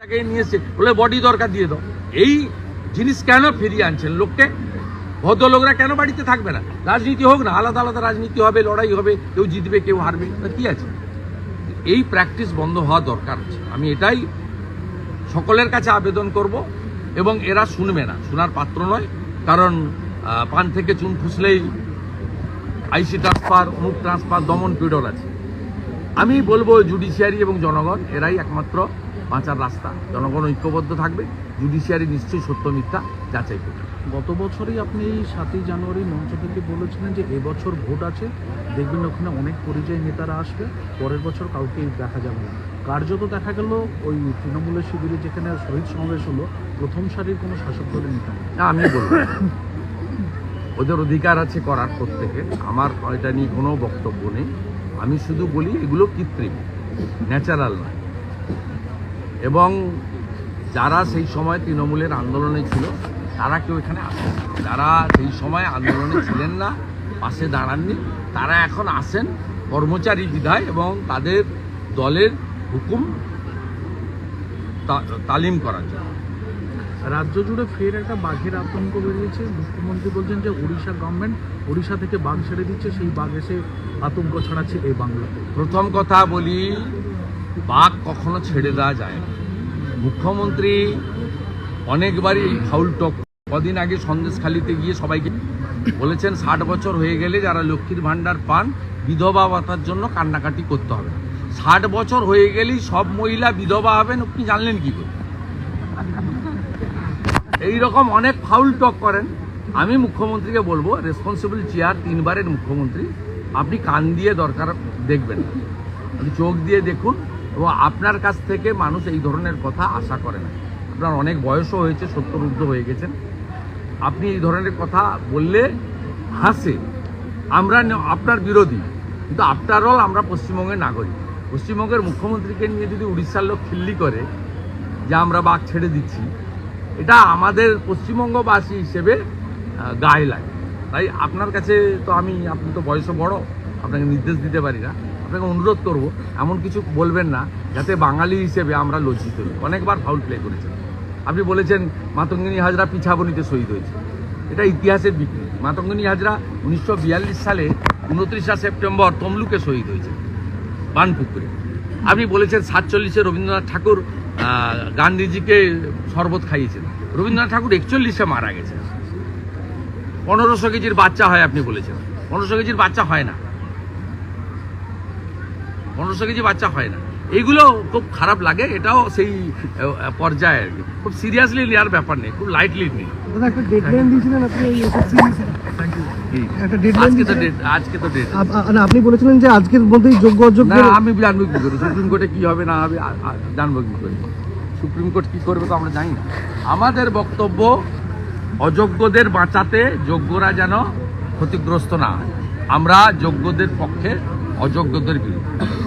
তাকে নিয়ে এসছে বলে বডি দরকার দিয়ে দাও। এই জিনিস কেন ফিরিয়ে আনছেন লোককে? ভদ্রলোকরা কেন বাড়িতে থাকবে না? রাজনীতি হোক না, আলাদা আলাদা রাজনীতি হবে, লড়াই হবে, কেউ জিতবে, কেউ হারবে। তা কি আছে? এই প্র্যাকটিস বন্ধ হওয়া দরকার আছে। আমি এটাই সকলের কাছে আবেদন করব এবং এরা শুনবে না। শোনার পাত্র নয়। কারণ পান থেকে চুন খুসলেই আইসি ট্রান্সফার অমুক ট্রান্সফার দমন পিডর আছে। আমি বলব জুডিশিয়ারি এবং জনগণ, এরাই একমাত্র বাঁচার রাস্তা। জনগণ ঐক্যবদ্ধ থাকবে জুডিশিয়ারি নিশ্চয়ই সত্য মিথ্যা যাচাই করবে। গত বছরই আপনি এই সাতই জানুয়ারি মঞ্চ থেকে বলেছিলেন যে এবছর ভোট আছে দেখবেন ওখানে অনেক পরিযায়ী নেতারা আসবে পরের বছর কাউকে দেখা যাবে না। কার্যত দেখা গেল ওই তৃণমূলের শিবিরে যেখানে শহীদ সমাবেশ হলো প্রথম সারির কোনো শাসক দলের নেতা না আমি বলব ওদের অধিকার আছে করার প্রত্যেকে। আমার এটা নিয়ে কোনো বক্তব্য নেই। আমি শুধু বলি এগুলো কৃত্রিম। ন্যাচারাল নয়। এবং যারা সেই সময় তৃণমূলের আন্দোলনে ছিল তারা কেউ এখানে আসেন। যারা সেই সময় আন্দোলনে ছিলেন না পাশে দাঁড়াননি তারা এখন আসেন কর্মচারী বিধায় এবং তাদের দলের হুকুম তালিম করার জন্য। রাজ্য জুড়ে ফের একটা বাঘের আতঙ্ক বেরিয়েছে। মুখ্যমন্ত্রী বলছেন যে উড়িষ্যা গভর্নমেন্ট উড়িষ্যা থেকে বাঘ ছেড়ে দিচ্ছে সেই বাঘ এসে আতঙ্ক ছড়াচ্ছে এই বাংলাতে। প্রথম কথা বলি বাঘ কখনো ছেড়ে দেওয়া যায় না। মুখ্যমন্ত্রী অনেকবারই ফাউল টক কদিন আগে সন্দেশখালিতে গিয়ে সবাইকে বলেছেন, ষাট বছর হয়ে গেলে যারা লক্ষ্মীর ভাণ্ডার পান, বিধবা ভাতার জন্য কান্নাকাটি করতে হবে। ষাট বছর হয়ে গেলেই সব মহিলা বিধবা হবেন, আপনি জানলেন কি করে? এই রকম অনেক ফাউল টক করেন। আমি মুখ্যমন্ত্রীকে বলব, রেসপন্সিবল চেয়ার তিনবারের মুখ্যমন্ত্রী, আপনি কান দিয়ে দরকার, দেখবেন। আপনি চোখ দিয়ে দেখুন এবং আপনার কাছ থেকে মানুষ এই ধরনের কথা আশা করে না। আপনার অনেক বয়সও হয়েছে, সত্তর ঊর্ধ্ব হয়ে গেছেন। আপনি এই ধরনের কথা বললে হাসে। আমরা আপনার বিরোধী। কিন্তু আফটার অল আমরা পশ্চিমবঙ্গের নাগরিক। পশ্চিমবঙ্গের মুখ্যমন্ত্রীকে নিয়ে যদি উড়িষ্যার লোক খিল্লি করে, যে আমরা বাঘ ছেড়ে দিচ্ছি, এটা আমাদের পশ্চিমবঙ্গবাসী হিসেবে গায়ে লাগে। তাই আপনার কাছে তো আমি, আপনি তো বয়সে বড়, আপনাকে নির্দেশ দিতে পারি না। আপনাকে অনুরোধ করব, এমন কিছু বলবেন না, যাতে বাঙালি হিসেবে আমরা লজ্জিত হই। অনেকবার ফাউল প্লে করেছেন। আপনি বলেছেন, মাতঙ্গিনী হাজরা পিছাবনিতে শহীদ হয়েছে। এটা ইতিহাসের বিকৃতি। মাতঙ্গিনী হাজরা উনিশশো বিয়াল্লিশ সালে উনত্রিশা সেপ্টেম্বর তমলুকে শহীদ হয়েছে, বানপুকুরে। আপনি বলেছেন, সাতচল্লিশে রবীন্দ্রনাথ ঠাকুর গান্ধীজিকে শরবত খাইয়েছেন। রবীন্দ্রনাথ ঠাকুর একচল্লিশে মারা গেছে পনেরোশো কেজির বাচ্চা হয় আপনি বলেছেন। পনেরোশো কেজির বাচ্চা হয় না। পনেরোশো কেজি বাচ্চা হয় না। এইগুলো খুব খারাপ লাগে এটাও সেই পর্যায়ে আর কি। খুব সিরিয়াসলি নেওয়ার ব্যাপার নেই খুব লাইটলি নেই। আপনি বলেছিলেন যে আজকের মধ্যেই যোগ্য না আমি জানব কি করে সুপ্রিম কোর্টে কি হবে না হবে আ- আ- জানব কি করে। সুপ্রিম কোর্ট কি করবে তো আমরা জানি না। আমাদের বক্তব্য অযোগ্যদের বাঁচাতে যোগ্যরা যেন ক্ষতিগ্রস্ত না আমরা যোগ্যদের পক্ষে অযোগ্যদের বিরুদ্ধে।